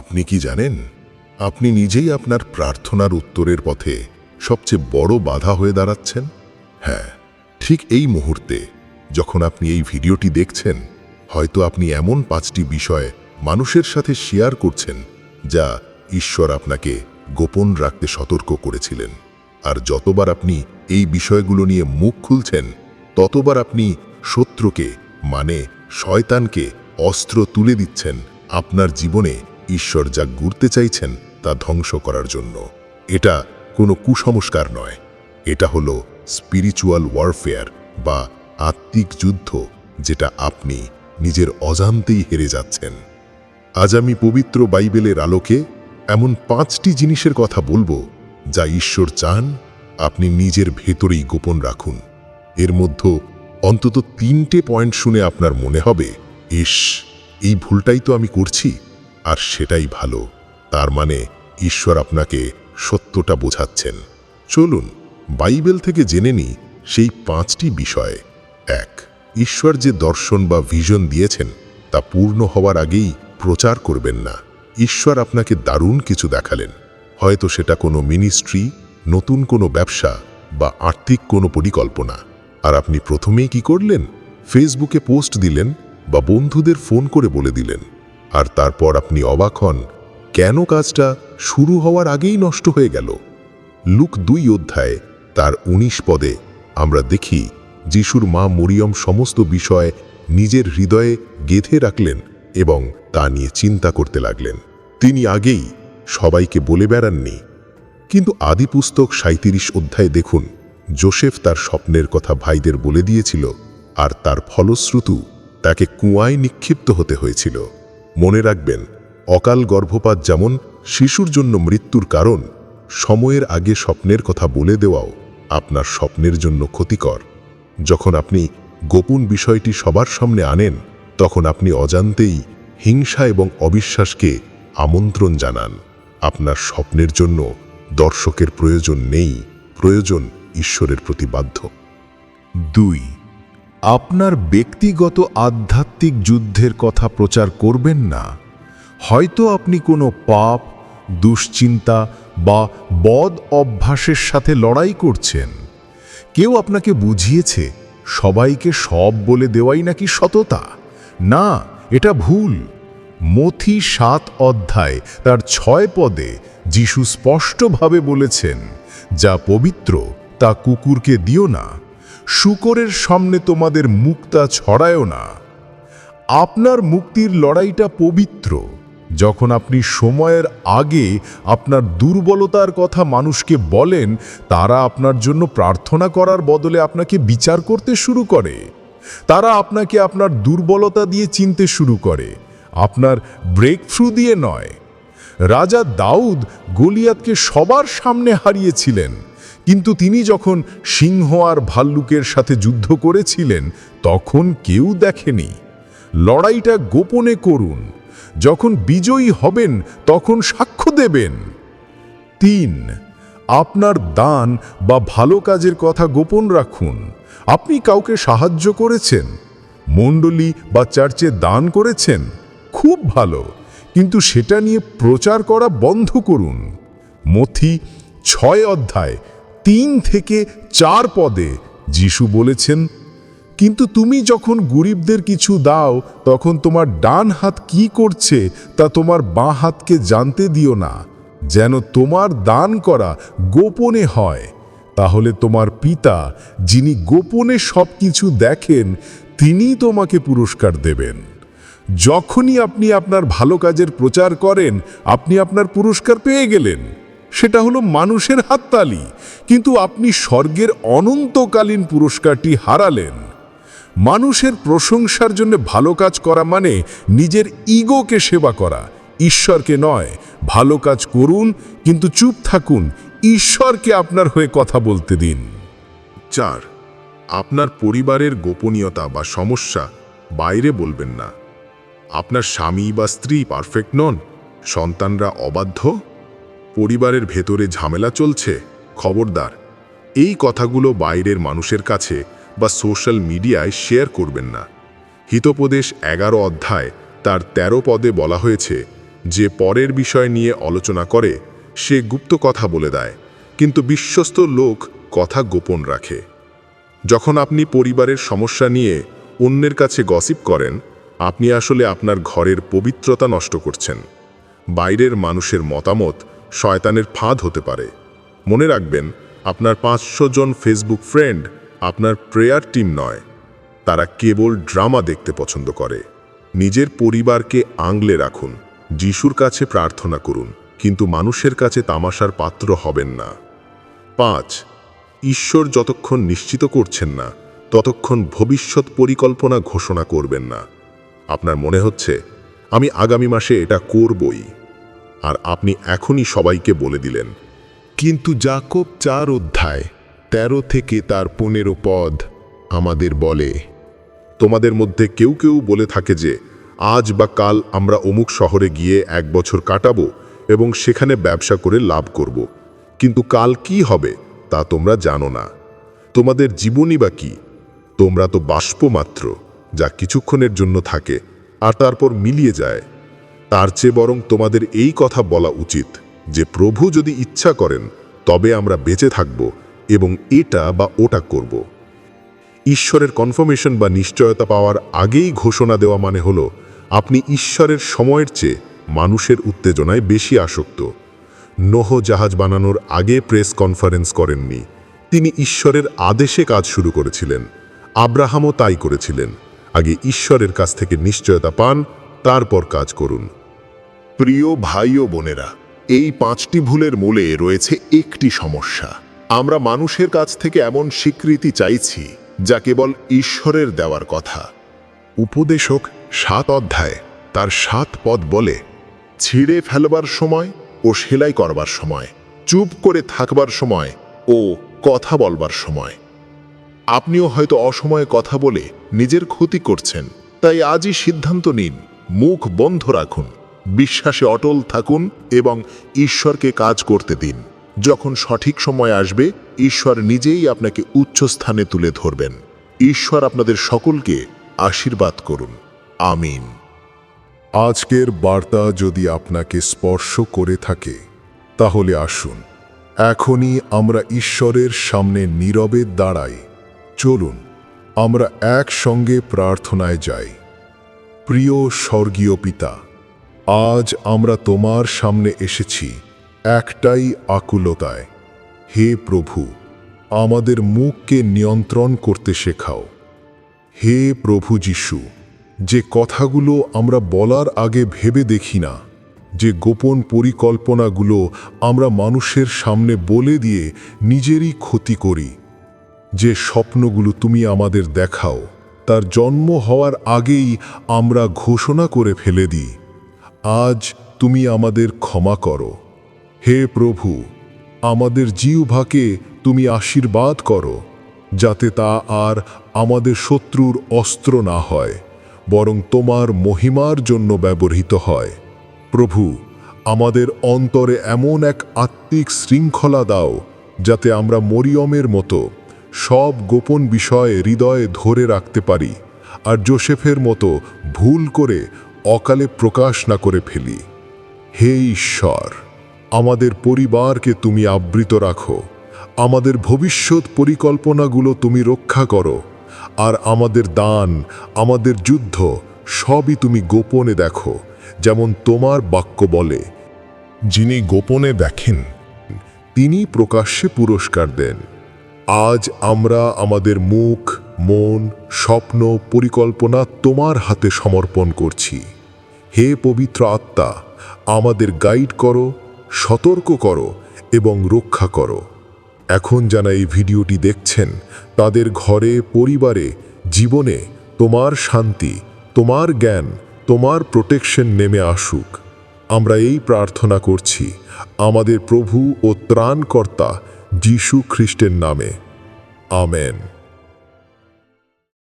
আপনি কি জানেন? আপনি নিজেই আপনার প্রার্থনার উত্তরের পথে সবচেয়ে বড় বাধা হয়ে দাঁড়াচ্ছেন? হ্যাঁ ঠিক এই মুহূর্তে যখন আপনি এই ভিডিওটি দেখছেন, হয়তো আপনি এমন পাঁচটি বিষয় মানুষের সাথে শেয়ার করছেন যা ঈশ্বর আপনাকে গোপন রাখতে সতর্ক করেছিলেন। আর যতবার আপনি এই বিষয়গুলো নিয়ে মুখ খুলছেন, ততবার আপনি শত্রুকে মানে শয়তানকে অস্ত্র তুলে দিচ্ছেন আপনার জীবনে ঈশ্বর যা ঘুরতে চাইছেন তা ধ্বংস করার জন্য। এটা কোনো কুসংস্কার নয়। এটা হলো স্পিরিচুয়াল ওয়ারফেয়ার বা আত্মিক যুদ্ধ, যেটা আপনি নিজের অজান্তেই হেরে যাচ্ছেন। আজ আমি পবিত্র বাইবেলের আলোকে এমন পাঁচটি জিনিসের কথা বলব, যা ঈশ্বর চান আপনি নিজের ভেতরেই গোপন রাখুন। এর মধ্যে অন্তত তিনটে পয়েন্ট শুনে আপনার মনে হবে, ইস, এই ভুলটাই তো আমি করছি। আর সেটাই ভালো। তার মানে ঈশ্বর আপনাকে সত্যটা বোঝাচ্ছেন। চলুন, বাইবেল থেকে জেনে নিই সেই পাঁচটি বিষয়। এক, ঈশ্বর যে দর্শন বা ভিশন দিয়েছেন, তা পূর্ণ হওয়ার আগেই প্রচার করবেন না। ঈশ্বর আপনাকে দারুণ কিছু দেখালেন। হয়তো সেটা কোনো মিনিস্ট্রি, নতুন কোনো ব্যবসা বা আর্থিক কোনো পরিকল্পনা। আর আপনি প্রথমেই কি করলেন? ফেসবুকে পোস্ট দিলেন বা বন্ধুদের ফোন করে বলে দিলেন। আর তারপর আপনি অবাক হন, কেন কাজটা শুরু হওয়ার আগেই নষ্ট হয়ে গেল? লুক দুই অধ্যায়, তার ১৯ পদে আমরা দেখি যিশুর মা মরিয়ম সমস্ত বিষয় নিজের হৃদয়ে গেঁথে রাখলেন এবং তা নিয়ে চিন্তা করতে লাগলেন। তিনি আগেই সবাইকে বলে বেড়াননি। কিন্তু আদিপুস্তক সাঁত্রিশ অধ্যায়ে দেখুন, জোসেফ তার স্বপ্নের কথা ভাইদের বলে দিয়েছিল আর তার ফলশ্রুতু তাকে কুয়ায় নিক্ষিপ্ত হতে হয়েছিল। মনে রাখবেন, অকাল গর্ভপাত যেমন শিশুর জন্য মৃত্যুর কারণ, সময়ের আগে স্বপ্নের কথা বলে দেওয়াও আপনার স্বপ্নের জন্য ক্ষতিকর। যখন আপনি গোপন বিষয়টি সবার সামনে আনেন, তখন আপনি অজান্তেই হিংসা এবং অবিশ্বাসকে আমন্ত্রণ জানান। আপনার স্বপ্নের জন্য দর্শকের প্রয়োজন নেই, প্রয়োজন ঈশ্বরের প্রতি বাধ্য। দুই আপনার ব্যক্তিগত আধ্যাত্মিক যুদ্ধের কথা প্রচার করবেন না। হয়তো আপনি কোনো পাপ, দুশ্চিন্তা বা বদ অভ্যাসের সাথে লড়াই করছেন। কেউ আপনাকে বুঝিয়েছে, সবাইকে সব বলে দেওয়াই নাকি সততা? না, এটা ভুল। মথি সাত অধ্যায়, তার ছয় পদে যিশু স্পষ্টভাবে বলেছেন, যা পবিত্র, তা কুকুরকে দিও না। শুকরের সামনে তোমাদের মুক্তা ছড়ায়ও না। আপনার মুক্তির লড়াইটা পবিত্র। যখন আপনি সময়ের আগে আপনার দুর্বলতার কথা মানুষকে বলেন, তারা আপনার জন্য প্রার্থনা করার বদলে আপনাকে বিচার করতে শুরু করে। তারা আপনাকে আপনার দুর্বলতা দিয়ে চিনতে শুরু করে। আপনার ব্রেক থ্রু দিয়ে নয়। রাজা দাউদ গলিয়াতকে সবার সামনে হারিয়েছিলেন। কিন্তু তিনি যখন সিংহ আর ভাল্লুকের সাথে যুদ্ধ করেছিলেন, তখন কেউ দেখেনি। লড়াইটা গোপনে করুন। যখন বিজয়ী হবেন, তখন সাক্ষ্য দেবেন। তিন, আপনার দান বা ভালো কাজের কথা গোপন রাখুন। আপনি কাউকে সাহায্য করেছেন? মণ্ডলী বা চার্চে দান করেছেন? খুব ভালো। কিন্তু সেটা নিয়ে প্রচার করা বন্ধ করুন। মথি, ছয় অধ্যায় তিন থেকে চার পদে যিশু বলেছেন, কিন্তু তুমি যখন গরিবদের কিছু দাও, তখন তোমার ডান হাত কি করছে তা তোমার বাঁ হাতকে জানতে দিও না। যেন তোমার দান করা গোপনে হয়, তাহলে তোমার পিতা, যিনি গোপনে সব কিছু দেখেন তিনি তোমাকে পুরস্কার দেবেন। যখনই আপনি আপনার ভালো কাজের প্রচার করেন, আপনি আপনার পুরস্কার পেয়ে গেলেন। সেটা হলো মানুষের হাততালি। কিন্তু আপনি স্বর্গের অনন্তকালীন পুরস্কারটি হারালেন। মানুষের প্রশংসার জন্য ভালো কাজ করা মানে নিজের ইগোকে সেবা করা। ঈশ্বরকে নয়, ভালো কাজ করুন, কিন্তু চুপ থাকুন, ঈশ্বরকে আপনার হয়ে কথা বলতে দিন। চার, আপনার পরিবারের গোপনীয়তা বা সমস্যা বাইরে বলবেন না। আপনার স্বামী বা স্ত্রী পারফেক্ট নন, সন্তানরা অবাধ্য? পরিবারের ভেতরে ঝামেলা চলছে, খবরদার। এই কথাগুলো বাইরের মানুষের কাছে বা সোশ্যাল মিডিয়ায় শেয়ার করবেন না। হিতোপদেশ এগারো অধ্যায় তার ১৩ পদে বলা হয়েছে, যে পরের বিষয় নিয়ে আলোচনা করে, সে গুপ্ত কথা বলে দেয়, কিন্তু বিশ্বস্ত লোক কথা গোপন রাখে। যখন আপনি পরিবারের সমস্যা নিয়ে অন্যের কাছে গসিপ করেন, আপনি আসলে আপনার ঘরের পবিত্রতা নষ্ট করছেন। বাইরের মানুষের মতামত শয়তানের ফাঁদ হতে পারে। মনে রাখবেন, আপনার পাঁচশো জন ফেসবুক ফ্রেন্ড আপনার প্রেয়ার টিম নয়। তারা কেবল ড্রামা দেখতে পছন্দ করে। নিজের পরিবারকে আংলে রাখুন, যিশুর কাছে প্রার্থনা করুন, কিন্তু মানুষের কাছে তামাশার পাত্র হবেন না। পাঁচ, ঈশ্বর যতক্ষণ নিশ্চিত করছেন না, ততক্ষণ ভবিষ্যৎ পরিকল্পনা ঘোষণা করবেন না। আপনার মনে হচ্ছে, আমি আগামী মাসে এটা করবই। আর আপনি এখনই সবাইকে বলে দিলেন। কিন্তু জাকব চার অধ্যায়, তেরো থেকে তার পনেরো পদ আমাদের বলে। তোমাদের মধ্যে কেউ কেউ বলে থাকে যে, আজ বা কাল আমরা অমুক শহরে গিয়ে এক বছর কাটাবো এবং সেখানে ব্যবসা করে লাভ করব। কিন্তু কাল কি হবে তা তোমরা জানো না। তোমাদের জীবনই বা কি? তোমরা তো বাষ্প মাত্র যা কিছুক্ষণের জন্য থাকে, আর তারপর মিলিয়ে যায়। তার চেয়ে বরং তোমাদের এই কথা বলা উচিত, যে প্রভু যদি ইচ্ছা করেন, তবে আমরা বেঁচে থাকব এবং এটা বা ওটা করব। ঈশ্বরের কনফার্মেশন বা নিশ্চয়তা পাওয়ার আগেই ঘোষণা দেওয়া মানে হল, আপনি ঈশ্বরের সময়ের চেয়ে মানুষের উত্তেজনায় বেশি আসক্ত। নোহ জাহাজ বানানোর আগে প্রেস কনফারেন্স করেননি। তিনি ঈশ্বরের আদেশে কাজ শুরু করেছিলেন। আব্রাহামও তাই করেছিলেন। আগে ঈশ্বরের কাছ থেকে নিশ্চয়তা পান, তারপর কাজ করুন। প্রিয় ভাই ও বোনেরা, এই পাঁচটি ভুলের মূলে রয়েছে একটি সমস্যা। আমরা মানুষের কাছ থেকে এমন স্বীকৃতি চাইছি, যা কেবল ঈশ্বরের দেওয়ার কথা। উপদেশক সাত অধ্যায় তার সাত পদ বলে, ছিঁড়ে ফেলবার সময় ও সেলাই করবার সময়, চুপ করে থাকবার সময় ও কথা বলবার সময়। আপনিও হয়তো অসময়ে কথা বলে নিজের ক্ষতি করছেন, তাই আজই সিদ্ধান্ত নিন, মুখ বন্ধ রাখুন। বিশ্বাসে অটল থাকুন এবং ঈশ্বরকে কাজ করতে দিন। যখন সঠিক সময় আসবে, ঈশ্বর নিজেই আপনাকে উচ্চ স্থানে তুলে ধরবেন। ঈশ্বর আপনাদের সকলকে আশীর্বাদ করুন। আমিন। আজকের বার্তা যদি আপনাকে স্পর্শ করে থাকে, তাহলে আসুন, এখনই আমরা ঈশ্বরের সামনে নীরবে দাঁড়াই। চলুন, আমরা একসঙ্গে প্রার্থনায় যাই। প্রিয় স্বর্গীয় পিতা আজ আমরা তোমার সামনে এসেছি একটাই আকুলতায়। হে প্রভু, আমাদের মুখকে নিয়ন্ত্রণ করতে শেখাও। হে প্রভু যিশু, যে কথাগুলো আমরা বলার আগে ভেবে দেখি না, যে গোপন পরিকল্পনাগুলো আমরা মানুষের সামনে বলে দিয়ে নিজেরই ক্ষতি করি, যে স্বপ্নগুলো তুমি আমাদের দেখাও, তার জন্ম হওয়ার আগেই আমরা ঘোষণা করে ফেলে দিই। আজ তুমি আমাদের ক্ষমা করো। হে প্রভু, আমাদের জিহ্বাকে তুমি আশীর্বাদ করো, যাতে তা আর আমাদের শত্রুর অস্ত্র না হয়, বরং তোমার মহিমার জন্য ব্যবহৃত হয়। প্রভু, আমাদের অন্তরে এমন এক আত্মিক শৃঙ্খলা দাও, যাতে আমরা মরিয়মের মতো সব গোপন বিষয়ে হৃদয়ে ধরে রাখতে পারি, আর জোসেফের মতো ভুল করে অকালে প্রকাশ না করে ফেলি। হে ঈশ্বর, আমাদের পরিবারকে তুমি আবৃত রাখো। আমাদের ভবিষ্যৎ পরিকল্পনাগুলো তুমি রক্ষা করো। আর আমাদের দান, আমাদের যুদ্ধ সবই তুমি গোপনে দেখো, যেমন তোমার বাক্য বলে। যিনি গোপনে দেখেন, তিনি প্রকাশ্যে পুরস্কার দেন। আজ আমরা আমাদের মুখ মন, স্বপ্ন, পরিকল্পনা তোমার হাতে সমর্পণ করছি। হে পবিত্র আত্মা, আমাদের গাইড করো, সতর্ক করো এবং রক্ষা করো। এখন যারা এই ভিডিওটি দেখছেন, তাদের ঘরে, পরিবারে, জীবনে তোমার শান্তি, তোমার জ্ঞান, তোমার প্রোটেকশন নেমে আসুক। আমরা এই প্রার্থনা করছি, আমাদের প্রভু ও ত্রাণকর্তা যিশু খ্রিস্টের নামে। আমেন।